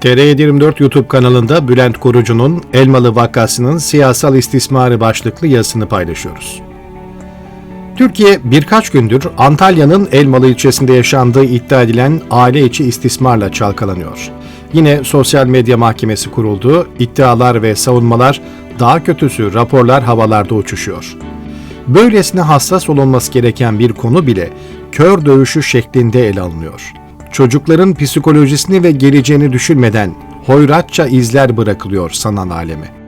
TR24 YouTube kanalında Bülent Korucu'nun Elmalı vakasının siyasal istismarı başlıklı yazısını paylaşıyoruz. Türkiye birkaç gündür Antalya'nın Elmalı ilçesinde yaşandığı iddia edilen aile içi istismarla çalkalanıyor. Yine sosyal medya mahkemesi kuruldu, iddialar ve savunmalar daha kötüsü raporlar havalarda uçuşuyor. Böylesine hassas olunması gereken bir konu bile kör dövüşü şeklinde ele alınıyor. Çocukların psikolojisini ve geleceğini düşünmeden hoyratça izler bırakılıyor sanal aleme.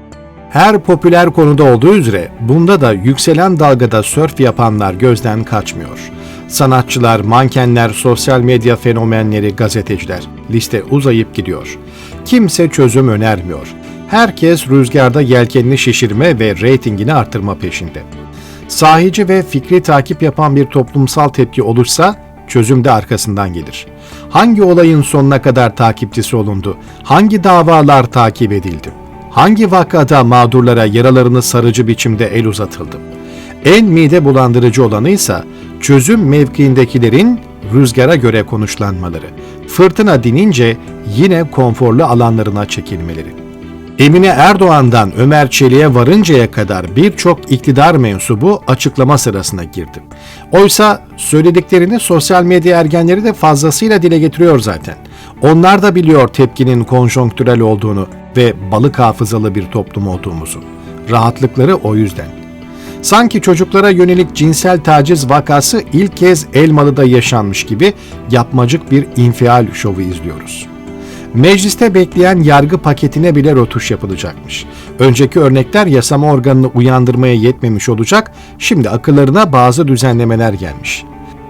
Her popüler konuda olduğu üzere bunda da yükselen dalgada sörf yapanlar gözden kaçmıyor. Sanatçılar, mankenler, sosyal medya fenomenleri, gazeteciler. Liste uzayıp gidiyor. Kimse çözüm önermiyor. Herkes rüzgarda yelkenini şişirme ve reytingini artırma peşinde. Sahici ve fikri takip yapan bir toplumsal tepki olursa çözüm de arkasından gelir. Hangi olayın sonuna kadar takipçisi olundu? Hangi davalar takip edildi? Hangi vakada mağdurlara yaralarını sarıcı biçimde el uzatıldı? En mide bulandırıcı olanı ise çözüm mevkiindekilerin rüzgara göre konuşlanmaları. Fırtına dinince yine konforlu alanlarına çekilmeleri. Emine Erdoğan'dan Ömer Çelik'e varıncaya kadar birçok iktidar mensubu açıklama sırasına girdi. Oysa söylediklerini sosyal medya ergenleri de fazlasıyla dile getiriyor zaten. Onlar da biliyor tepkinin konjonktürel olduğunu ve balık hafızalı bir toplum olduğumuzu. Rahatlıkları o yüzden. Sanki çocuklara yönelik cinsel taciz vakası ilk kez Elmalı'da yaşanmış gibi yapmacık bir infial şovu izliyoruz. Mecliste bekleyen yargı paketine bile rotuş yapılacakmış. Önceki örnekler yasama organını uyandırmaya yetmemiş olacak, şimdi akıllarına bazı düzenlemeler gelmiş.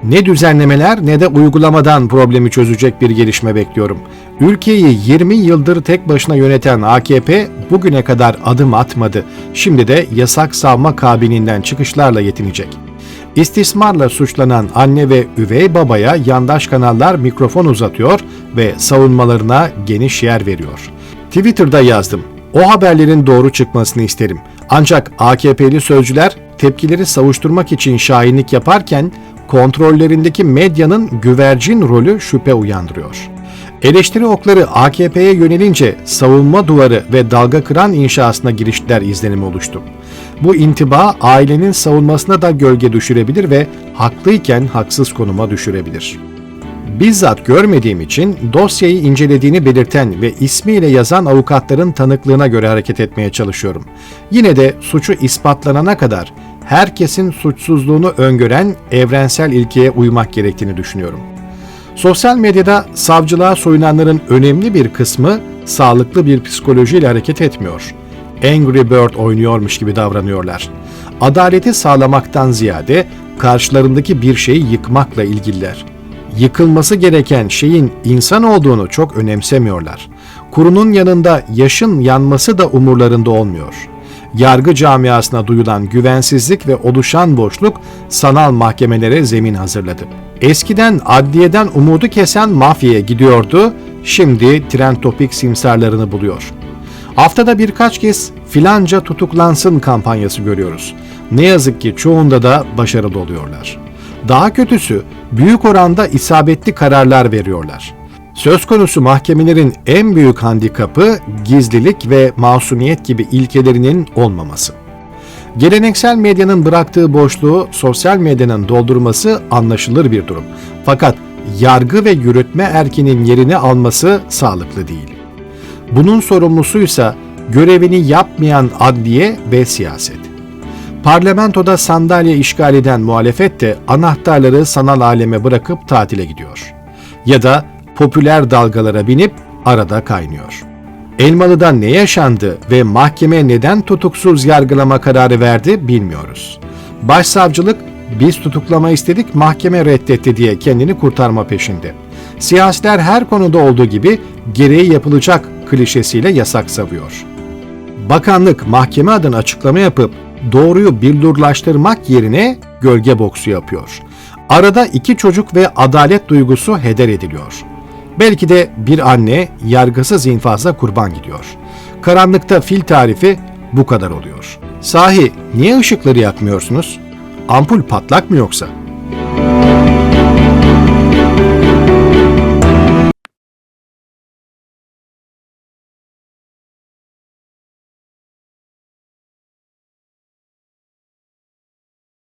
Ne düzenlemeler ne de uygulamadan problemi çözecek bir gelişme bekliyorum. Ülkeyi 20 yıldır tek başına yöneten AKP bugüne kadar adım atmadı. Şimdi de yasak savma kabininden çıkışlarla yetinecek. İstismarla suçlanan anne ve üvey babaya yandaş kanallar mikrofon uzatıyor ve savunmalarına geniş yer veriyor. Twitter'da yazdım. O haberlerin doğru çıkmasını isterim. Ancak AKP'li sözcüler tepkileri savuşturmak için şahinlik yaparken kontrollerindeki medyanın güvercin rolü şüphe uyandırıyor. Eleştiri okları AKP'ye yönelince savunma duvarı ve dalga kıran inşasına girişler izlenimi oluştu. Bu intiba ailenin savunmasına da gölge düşürebilir ve haklıyken haksız konuma düşürebilir. Bizzat görmediğim için dosyayı incelediğini belirten ve ismiyle yazan avukatların tanıklığına göre hareket etmeye çalışıyorum. Yine de suçu ispatlanana kadar herkesin suçsuzluğunu öngören evrensel ilkeye uymak gerektiğini düşünüyorum. Sosyal medyada savcılığa soyunanların önemli bir kısmı sağlıklı bir psikolojiyle hareket etmiyor. Angry Bird oynuyormuş gibi davranıyorlar. Adaleti sağlamaktan ziyade karşılarındaki bir şeyi yıkmakla ilgililer. Yıkılması gereken şeyin insan olduğunu çok önemsemiyorlar. Kurunun yanında yaşın yanması da umurlarında olmuyor. Yargı camiasına duyulan güvensizlik ve oluşan boşluk sanal mahkemelere zemin hazırladı. Eskiden adliyeden umudu kesen mafyaya gidiyordu, şimdi trend topik simsarlarını buluyor. Haftada birkaç kez filanca tutuklansın kampanyası görüyoruz. Ne yazık ki çoğunda da başarılı oluyorlar. Daha kötüsü büyük oranda isabetli kararlar veriyorlar. Söz konusu mahkemelerin en büyük handikapı gizlilik ve masumiyet gibi ilkelerinin olmaması. Geleneksel medyanın bıraktığı boşluğu sosyal medyanın doldurması anlaşılır bir durum. Fakat yargı ve yürütme erkinin yerini alması sağlıklı değil. Bunun sorumlusuysa görevini yapmayan adliye ve siyaset. Parlamentoda sandalye işgal eden muhalefet de anahtarları sanal aleme bırakıp tatile gidiyor. Ya da popüler dalgalara binip arada kaynıyor. Elmalı'da ne yaşandı ve mahkeme neden tutuksuz yargılama kararı verdi bilmiyoruz. Başsavcılık biz tutuklama istedik mahkeme reddetti diye kendini kurtarma peşinde. Siyasiler her konuda olduğu gibi gereği yapılacak klişesiyle yasak savuyor. Bakanlık mahkeme adına açıklama yapıp doğruyu billurlaştırmak yerine gölge boksu yapıyor. Arada iki çocuk ve adalet duygusu heder ediliyor. Belki de bir anne yargısız infazla kurban gidiyor. Karanlıkta fil tarifi bu kadar oluyor. Sahi niye ışıkları yakmıyorsunuz? Ampul patlak mı yoksa?